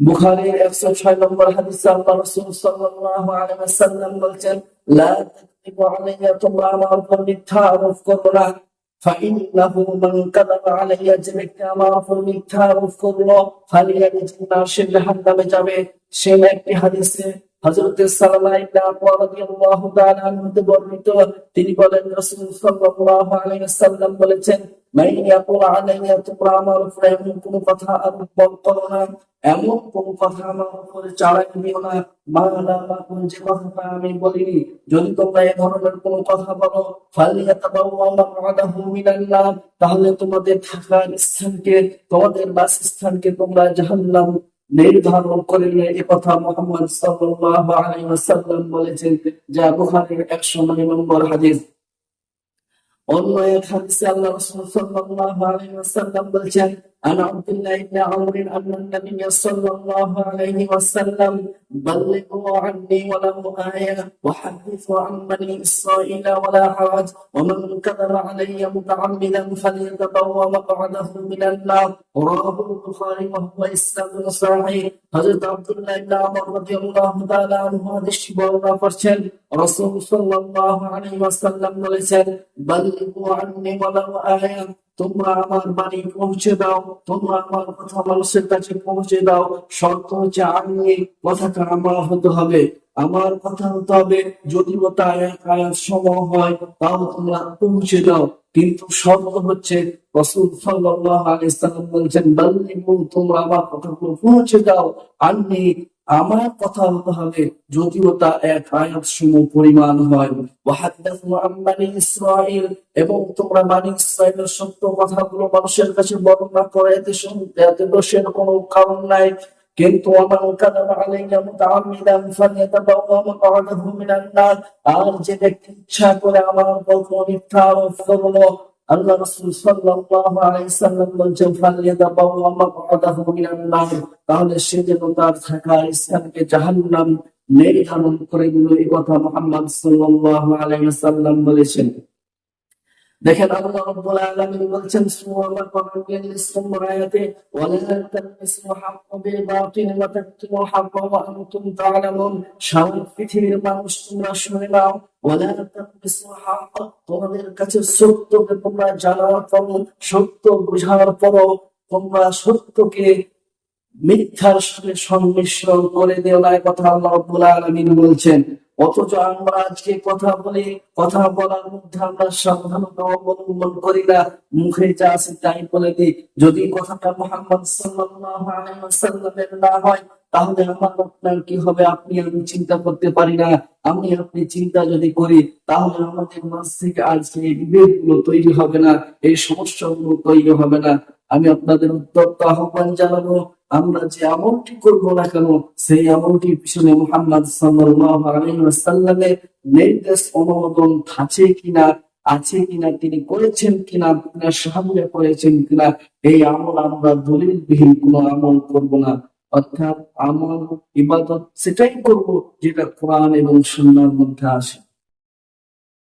বুখারীর 106 নম্বর হাদিসে আল্লাহ রাসূল সাল্লাল্লাহু আলাইহি ওয়াসাল্লাম বলছেন লা তাকদিবু আলাইয়া তোমরা আমার উপর মিথ্যা আরোপ করো না فإنه من كذب علي যে ব্যক্তি আমার উপর মিথ্যা আরোপ করলো ফালিয়ালিজিন নার সে জাহান্নামে যাবে সে একটি হাদিসে বর্ণিত, তিনি বলেন বলেছেন আমার উপরে এমন কোনো কথা এমন কোন কথা আমার উপরে দিও না। আমি বলিনি, যদি তোমরা এ ধরনের কোন কথা বলো তাহলে তোমাদের থাকার স্থানকে, তোমাদের বাসস্থানকে তোমরা জাহান্নাম নির্ধারণ করিলে এ কথা মোহাম্মদ সাল্লাল্লাহু আলাইহি ওয়াসাল্লাম বলেছেন, যা বুখারীর 109 নম্বর হাদিস। অন্য এক হাদিসে আল্লাহ রাসূল সাল্লাল্লাহু আলাইহি ওয়াসাল্লাম বলেছেন عن عبد الله بن عمرو أن النبي صلى الله عليه وسلم بلغوا عني ولو آية وحدثوا عن بني إسرائيل ولا حرج ومن كذب علي متعمدا فليتبوأ مقعده من النار رواه البخاري وهو إسناد صحيح হযরত আব্দুল্লাহ ইবনে আমর রাদিয়াল্লাহু তাআলা আনহু হাদিসটি বর্ণনা করছেন রাসূল সাল্লাল্লাহু আলাইহি ওয়াসাল্লাম বলেছেন বাল্লিগু আন্নি ওয়ালাউ আয়া তোমরা আমার বাড়ি পৌঁছে দাও, তোমরা আমার কথা মানুষের কাছে পৌঁছে দাও। শর্ত হচ্ছে আমি কথাটা আমার হতে হবে। আমার কথা হতে হবে যদিও তা এক আয়াত সমূহ হয়, তাও তোমরা পৌঁছে দাও। কিন্তু শর্ত হচ্ছে রসুল সাল্লাল্লাহু আলাইহি বলছেন, বাল্লিগু, তোমরা আমার কথাগুলো পৌঁছে দাও। আমি আমার কথা হতে হবে যদিও তা এক আয়াত সমূহ পরিমাণ হয়। আন এবং তোমরা বানি ইসরাঈলের সত্য কথাগুলো মানুষের কাছে বর্ণনা করে, এতে এতে দোষের কোনো কারণ নাই। কিন্তু আমার আর যে ব্যক্তি ইচ্ছা করে আমার কোনো মিথ্যা আরোপ করল আল্লাহ রাসূল সাল্লাল্লাহু আলাইহি সাল্লাম বলছেন ফালিয়াতাবাওয়া মাকআদাহু মিনান নার। তাহলে সে যেন তার থাকার স্থানকে জাহান্নাম নির্ধারণ করে দিল। এই কথা মুহাম্মদ সাল্লাল্লাহু আলাইহি সাল্লাম বলেছেন। দেখেন আল্লাহ বলছেন সূরা বাকারার 40 নম্বর আয়াতে ওয়ালা তালবিসু হাক্কা বিল বাতিল ওয়া তাকতুমু হাক্কা ওয়া আনতুম তা'লামুন সারা পৃথিবীর মানুষ তোমাদের কাছে সত্যকে তোমরা জানার পর সত্য বোঝার পর তোমরা সত্যকে মিথ্যার সাথে সংমিশ্রণ করে দিও না এ কথা আল্লাহ রাব্বুল আলামিন বলছেন। অথচ আমরা আজকে কথা বলি, কথা বলার মধ্যে আমরা সাবধানতা অবলম্বন করি না। মুখে যা আছে তাই বলে দিই। যদি কথাটা মোহাম্মদ ওয়াসাল্লামের না হয়, তাহলে আমার আপনার কি হবে? আপনি আমি চিন্তা করতে পারি না। আমি আপনি চিন্তা যদি করি, তাহলে আমাদের মাঝ থেকে আজকে এই বিভেদগুলো তৈরি হবে না। এই সমস্যাগুলো তৈরি হবে না। আমি আপনাদের উত্তপ্ত আহ্বান জানাব, আমরা যে আমলটি করব না কেন, সেই আমলটির পিছনে মুহাম্মদ আলাইহি নির্দেশ অনুমোদন আছে কিনা আছে কিনা, তিনি করেছেন কিনা, আপনার সাহায্য করেছেন কিনা, এই আমল আমরা দলিলবিহীন কোনো আমল করব না। অর্থাৎ আমল, ইবাদত, সেটাই করব যেটা কোরআন এবং সুন্নাহর মধ্যে আসে।